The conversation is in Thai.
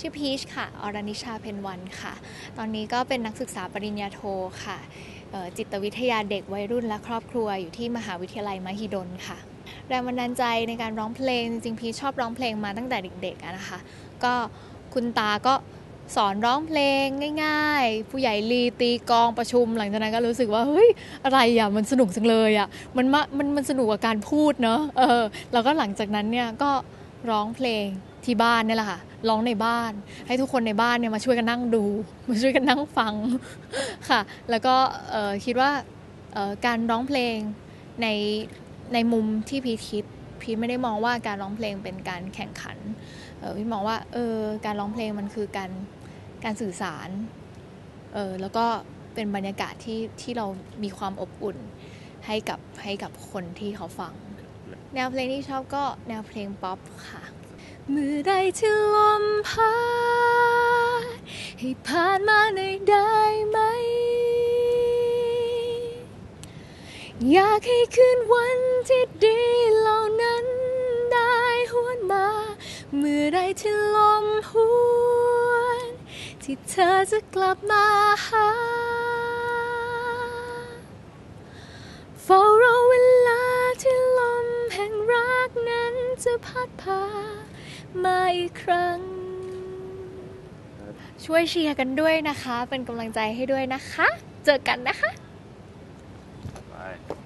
ชื่อพีชค่ะ อรนิชาเพนวันค่ะ ตอนนี้ก็เป็นนักศึกษาปริญญาโทค่ะ จิตวิทยาเด็กวัยรุ่นและครอบครัวอยู่ที่มหาวิทยาลัยมหิดลค่ะ แรงบันดาลใจในการร้องเพลง จริงพีชชอบร้องเพลงมาตั้งแต่เด็กๆนะคะ ก็คุณตาก็สอนร้องเพลงง่ายๆ ผู้ใหญ่ลีตีกองประชุม หลังจากนั้นก็รู้สึกว่าเฮ้ยอะไรอะมันสนุกจังเลยอะมันมามันมันสนุกกับการพูดเนอะเออแล้วก็หลังจากนั้นเนี่ยก็ร้องเพลง ที่บ้านเนี่ยแหละค่ะร้องในบ้าน ให้ทุกคนในบ้านเนี่ยมาช่วยกันนั่งดู มาช่วยกันนั่งฟังค่ะ แล้วก็เอ่อคิดว่าเอ่อการร้องเพลงในในมุมที่พีทคิดพีทไม่ได้มองว่าการร้องเพลงเป็นการแข่งขันเออพีทมองว่าเออการร้องเพลงมันคือการการสื่อสารเออแล้วก็เป็นบรรยากาศที่ที่เรามีความอบอุ่นให้กับให้กับคนที่เขาฟัง แนวเพลงที่ชอบก็แนวเพลงป๊อปค่ะ เมื่อใดที่ลมพัดให้ผ่านมาหน่อยได้ไหม อยากให้คืนวันที่ดีเหล่านั้นได้หวนมา เมื่อใดที่ลมหวน ที่เธอจะกลับมาหา พัดพามาอีกครั้ง ช่วยเชียร์กันด้วยนะคะ เป็นกำลังใจให้ด้วยนะคะ เจอกันนะคะ Bye.